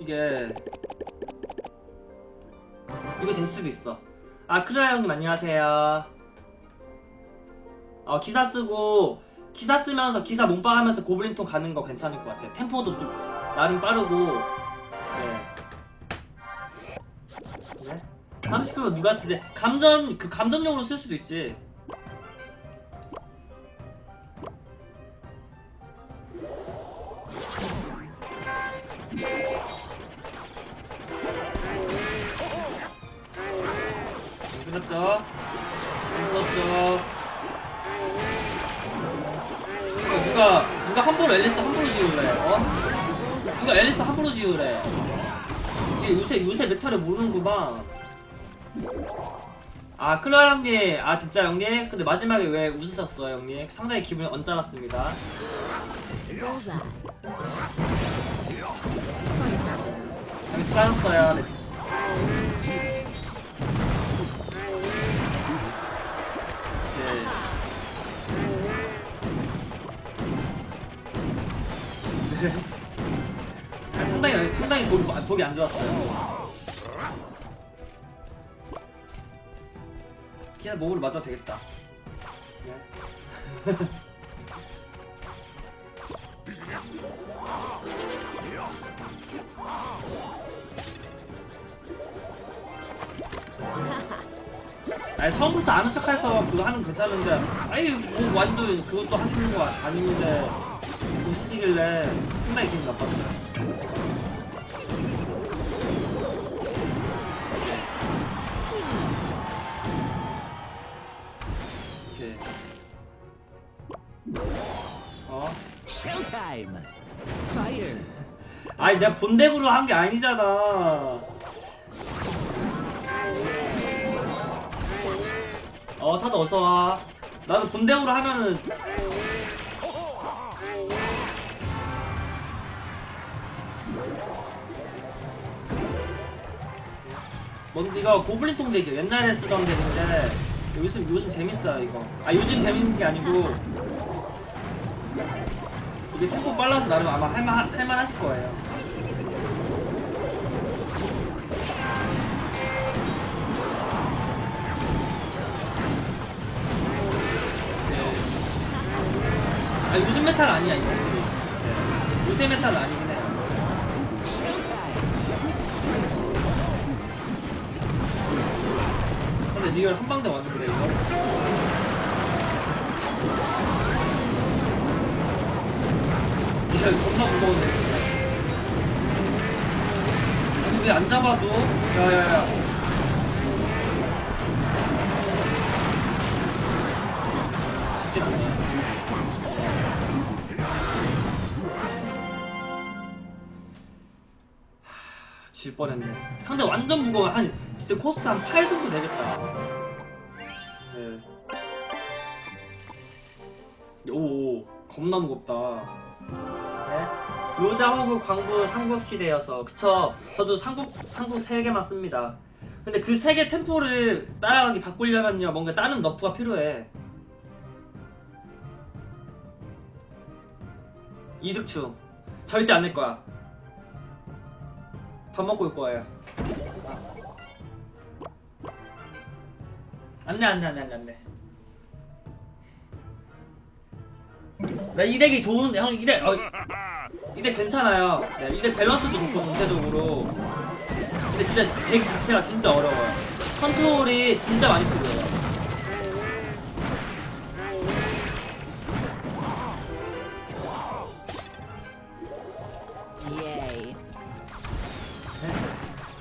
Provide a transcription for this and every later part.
이게 이거 될 수도 있어. 아 크루아 형님 안녕하세요. 어 기사 쓰고 기사 쓰면서 기사 몸빵하면서 고블린통 가는 거 괜찮을 것 같아요. 템포도 좀 나름 빠르고 네. 네? 30kg 누가 쓰지? 감전 그 감전용으로 쓸 수도 있지. 누가 누가 함부로 앨리스 함부로 지우래? 어? 이거 앨리스 함부로 지우래. 이게 요새 요새 메타를 모르는구만. 아 클로아 형님, 아 진짜 형님? 근데 마지막에 왜 웃으셨어요 형님? 상당히 기분이 언짢았습니다. 수고하셨어요. 네, 아, 상당히 상당히 보기, 보기 안 좋았어요. 그냥 몸으로 맞아도 되겠다. 네. 아니 처음부터 아는 척해서 그거 거 괜찮은데 아니 뭐 완전 그것도 하시는 거 아닌데 웃으시길래 상당히 기분 나빴어요. 오케이. 어? Showtime. Fire. 아니 내가 본덱으로 한 게 아니잖아. 어 다들 어서 와. 나도 본덱으로 하면은 뭔 이거 고블린통 덱이야. 옛날에 쓰던 덱인데 요즘 요즘 재밌어요 이거. 아 요즘 재밌는 게 아니고 이게 템포 빨라서 나름 아마 할만 할만 하실 거예요. 네. 아 요즘 메탈 아니야 이거 지금. 네. 요새 메탈 아니긴 리얼 한 방대 왔는데 이거. 이제 겁나 무거운데. 아니 왜 안 잡아줘? 야야야. 않네. 하, 질 뻔했네. 상대 완전 무거워. 한 진짜 코스트 한 8 정도 되겠다. 네. 오, 겁나 무겁다. 네. 로자 호구 광부 삼국 시대여서 그쵸? 저도 삼국 삼국 세 개만 씁니다. 근데 그세개 템포를 따라가기 바꾸려면요 뭔가 다른 너프가 필요해. 이득충 절대 안 낼 거야. 밥 먹고 올 거예요. 안돼 안돼 안돼 안돼 안돼. 나이 덱이 좋은데 형 이덱 어, 이덱 괜찮아요. 네, 이덱 밸런스도 좋고 전체적으로. 근데 진짜 덱 자체가 진짜 어려워요. 컨트롤이 진짜 많이 필요해요.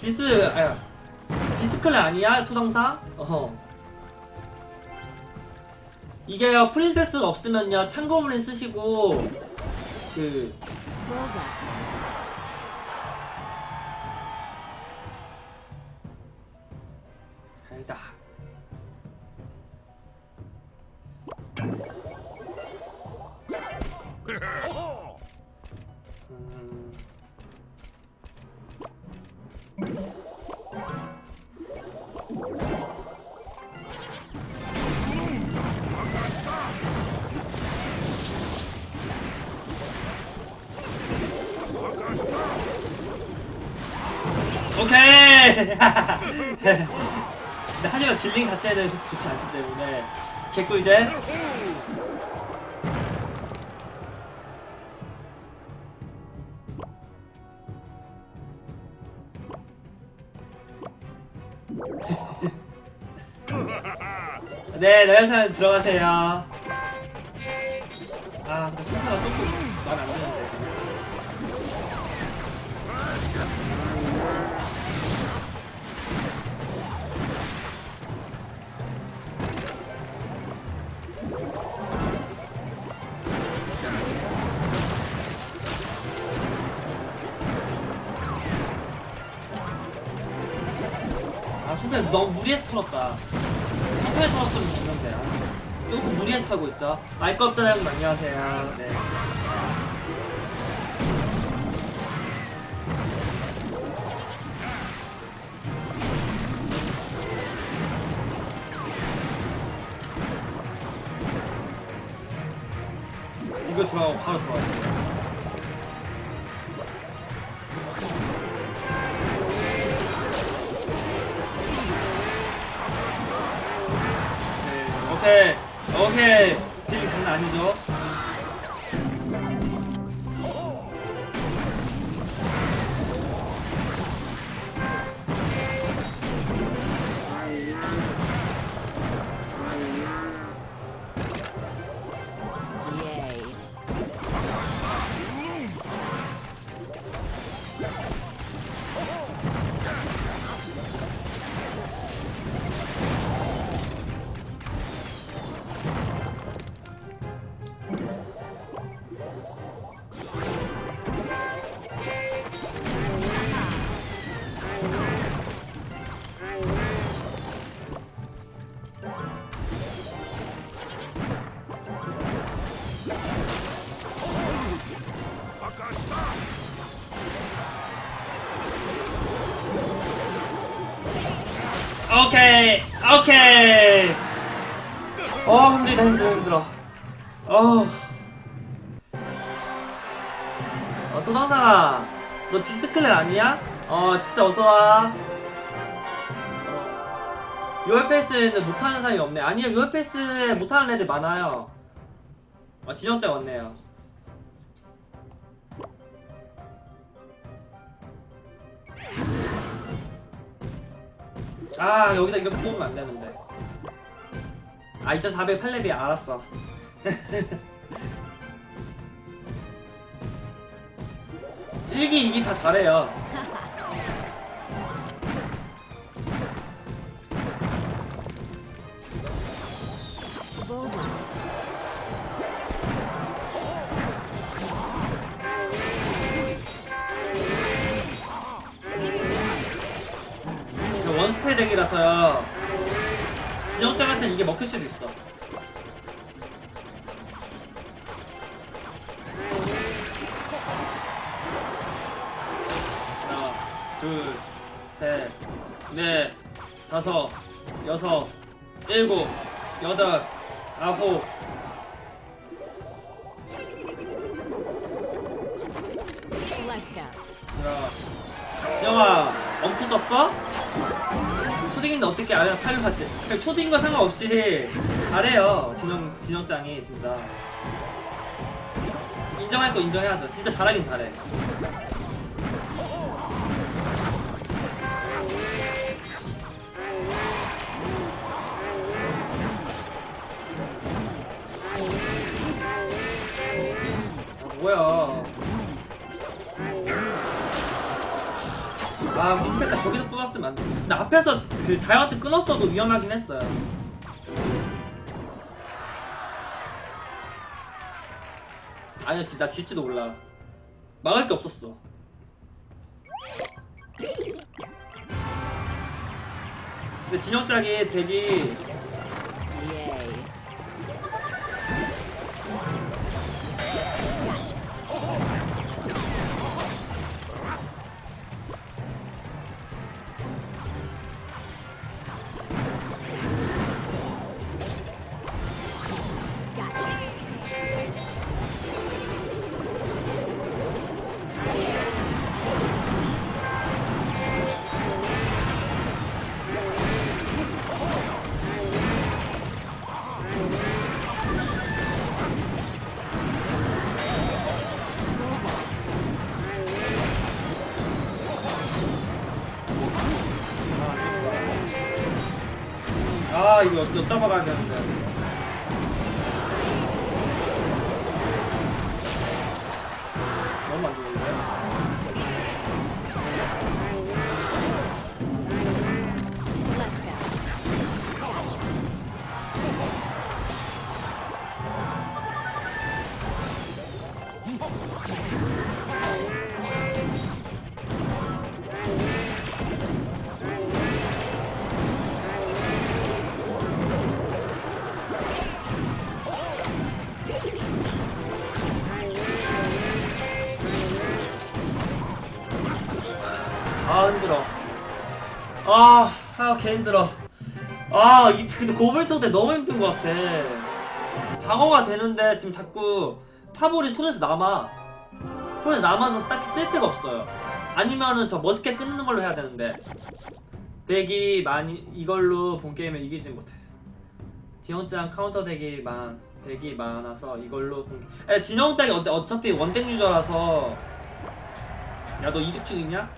디스 아야 디스클레 아니야 투덩상? 어허. 이게요 프린세스가 없으면요 창고문을 쓰시고 그 오케이. 근데 하지만 딜링 자체는 좋- 좋지 않기 때문에 개꿀잼. 네, 너영상 들어가세요. 아, 근데 소파가 조금 마음에 안 드는 너무 무리해서 털었다. 천천히 털었으면. 아, 조금 무리해서 털고 있죠. 없잖아요, 여러분. 안녕하세요. 네. 이거 들어가고 바로 들어가요. 오케이, 오케이. 딜 장난 아니죠? 오케이, 오케이. 어, 힘들다, 힘들어, 힘들어. 어. 어, 또당상아. 너 디스클랩 아니야? 어, 진짜 어서와. 어, UFS에는 못하는 사람이 없네. 아니요, UFS에 못하는 애들 많아요. 어, 진영자 왔네요. 아 여기다 이렇게 뽑으면 안 되는데. 아 2408렙이 알았어. 일기 이기 다 잘해요 Bullseye. 제가 원스페 덱이라서요 진영장한테는 이게 먹힐 수도 있어 하나 둘셋넷 다섯 여섯 일곱 여덟 아홉. 야, 지영아, 엄프 떴어? 초딩인데 어떻게 아래 팔로 봤지? 그냥 초딩과 상관없이 잘해요. 진영, 진영짱이 진짜. 인정할 거 인정해야죠. 진짜 잘하긴 잘해. 아, 무패가 저기서 뽑았으면 안 돼. 근데 앞에서 그 자이언트 끊었어도 위험하긴 했어요. 아니야, 나 질지도 몰라. 막을 게 없었어. 근데 진영짝이 되게 아 이거 엿- 엿다 개 힘들어. 아, 이, 근데 고블토 때 너무 힘든 것 같아. 방어가 되는데 지금 자꾸 타볼이 손에서 남아. 손에서 남아서 딱히 쓸 데가 없어요. 아니면은 저 머스켓 끊는 걸로 해야 되는데. 덱이 많이, 이걸로 본 게임을 이기진 못해. 진영장 카운터 많, 덱이 많아서 이걸로 본 게. 에, 진영장이 어, 어차피 원덱 유저라서. 야, 너 이득 중이냐?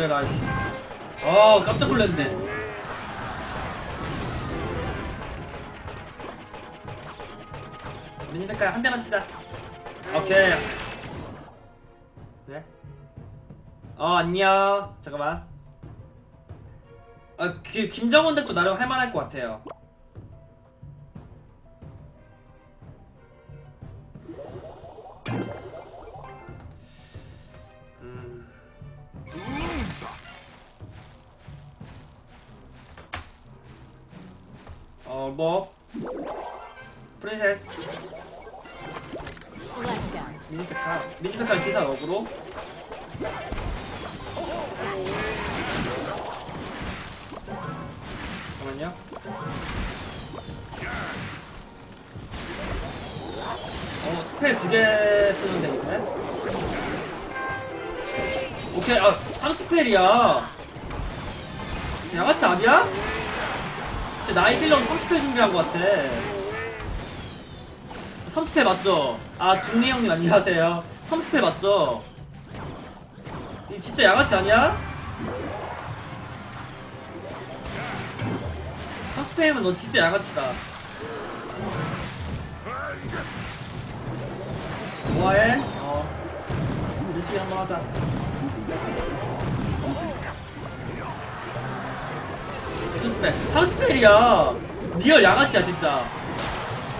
놀래라, 씨. 어, 깜짝 놀랐네. 미니백까지 한 대만 치자. 오케이. 네? 어 안녕. 잠깐만. 아, 그 김정은 덱도 나름 할만할 것 같아요. 어, 뭐? 프린세스. 미니페카 미니페카 기사 역으로 잠깐만요 어 스펠 2개 쓰는 데인데 오케이 아 3스펠이야 양아치 아니야? 제 나이 빌려면 3스펠 준비한 것 같아 3스펠 맞죠? 아 중리 형님 안녕하세요 3스펠 맞죠? 이 진짜 양아치 아니야? 3스펠이면 넌 진짜 양아치다 뭐해? 어 열심히 한번 하자 스펠 3스펠이야 리얼 양아치야 진짜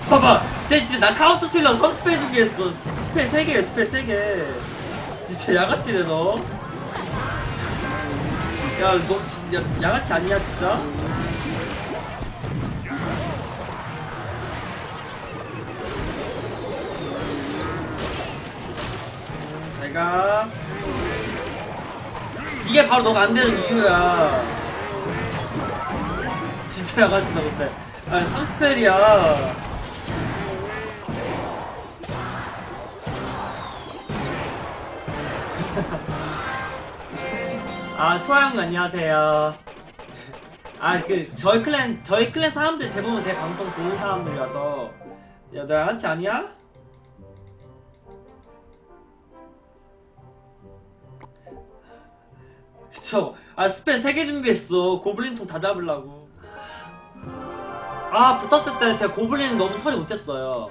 봐봐, 쟤 진짜 나 카운터 치려고 선스펠 준비했어. 스펠 3개야, 스펠 3개. 진짜 양아치네, 너. 야, 너 진짜 양아치 아니야, 진짜? 음, 잘 가. 이게 바로 너가 안 되는 이유야. 진짜 양아치다, 근데. 아, 3스펠이야. 아 초아형 안녕하세요. 아 그 저희 클랜 저희 클랜 사람들 대부분 대 방송 보는 사람들이라서 야너 양아치 아니야? 저아 스펠 3개 준비했어 고블린통 다 잡으려고 아 붙었을 때 제가 고블린 너무 처리 못했어요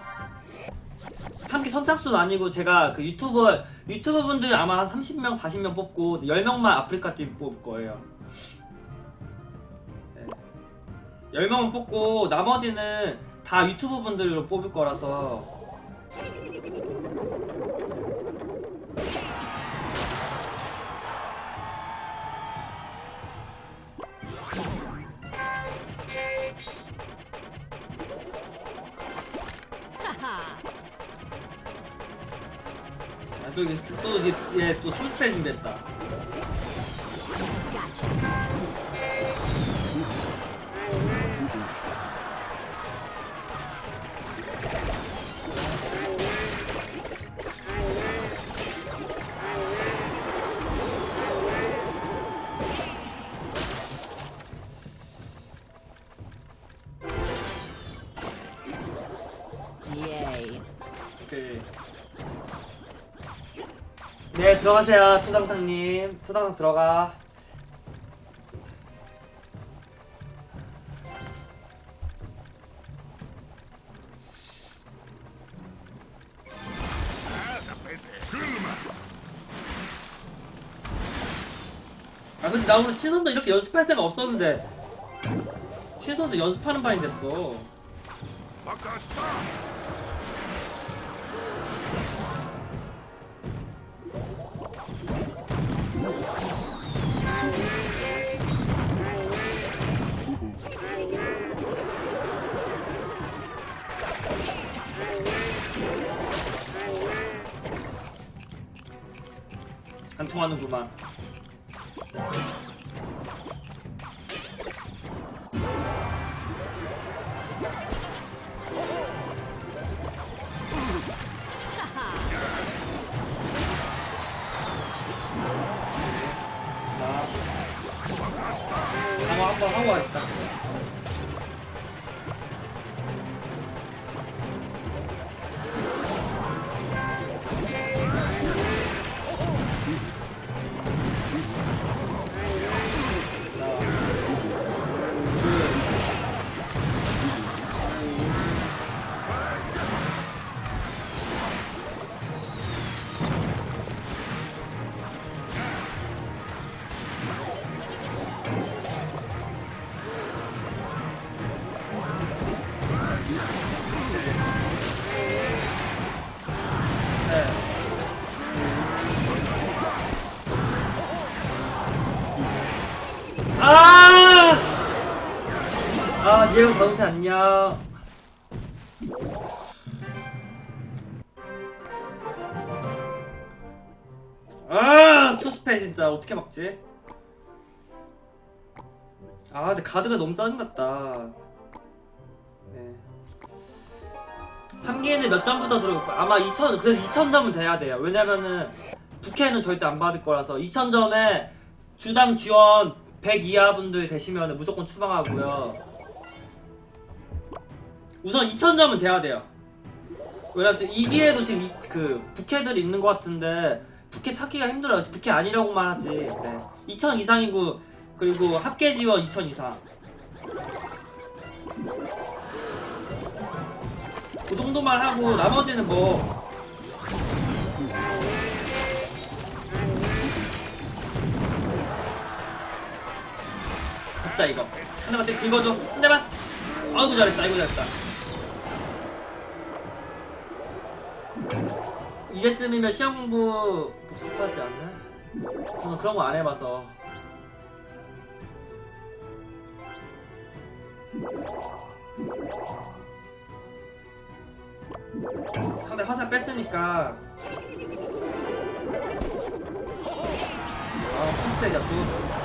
3기 선착순 아니고 제가 그 유튜버 유튜버 분들 아마 한 30명 40명 뽑고 10명만 아프리카 팀 뽑을 거예요. 네. 10명만 뽑고 나머지는 다 유튜브 분들로 뽑을 거라서 또 이게 또 이게 예, 또 3스펠 준비했다. 네 들어가세요 토당상님. 토당상 들어가. 아 근데 나 오늘 친선도 이렇게 연습할 생각 없었는데. 친선도 연습하는 반이 됐어 통하는구만. 나 방어 한번 하고 와야겠다 아, 예우 전세 안녕. 아, 투스페 진짜 어떻게 막지? 아, 근데 가드가 너무 짜증났다. 네. 3기에는 몇 점부터 들어올까? 아마 2000, 그래도 2000점은 돼야 돼요. 왜냐면은 부캐는 절대 안 받을 거라서 2000점에 주당 지원 100 이하 분들 되시면 무조건 추방하고요. 우선 2000점은 돼야 돼요. 왜냐면 지금 2기에도 지금 이, 그 부캐들이 있는 것 같은데 부캐 찾기가 힘들어요. 부캐 아니라고만 하지. 네. 2000 이상이고 그리고 합계 지원 2000 이상. 그 정도만 하고 나머지는 뭐 잡자 이거 한 대만 때 긁어줘 한 대만 아이고 잘했다 아이고 잘했다 이제쯤이면 시험 공부 복습하지 않나? 저는 그런 거 안 해봐서. 상대 화살 뺐으니까. 아 포스트이야 또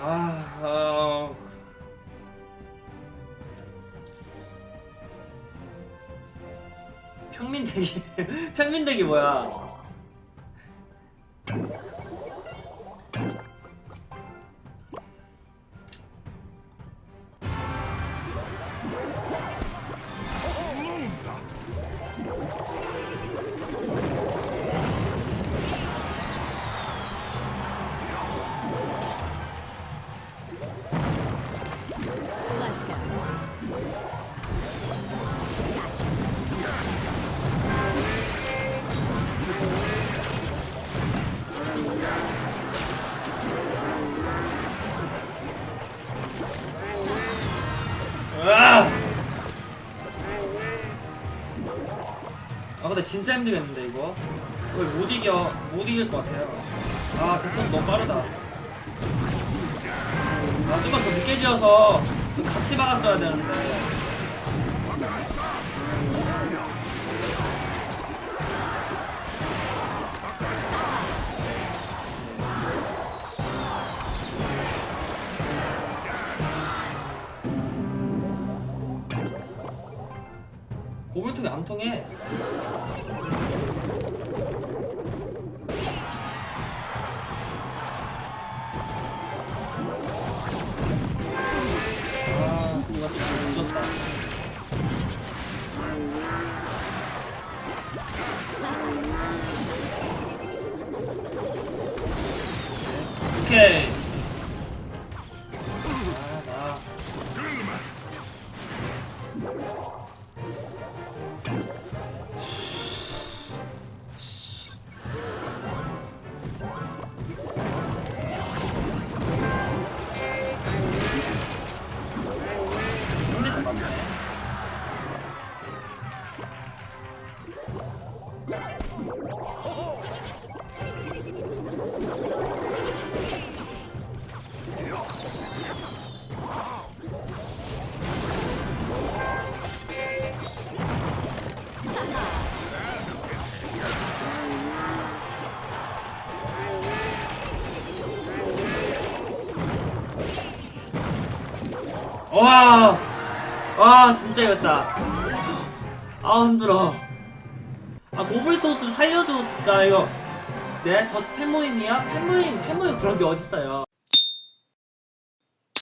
아, 아, 평민대기 평민대기 뭐야? 진짜 힘들겠는데 이거? 거의 못 이겨 못 이길 것 같아요. 아 대통 너무 빠르다. 아 좀만 더 늦게 지어서 같이 막았어야 되는데. 고민통이 안 통해. 와, 와 진짜 이겼다. 아 힘들어. 아 고블리토 좀 살려줘 진짜 이거. 네, 저 팬모임이야? 팬모임, 팬모임 그런 게 어딨어요.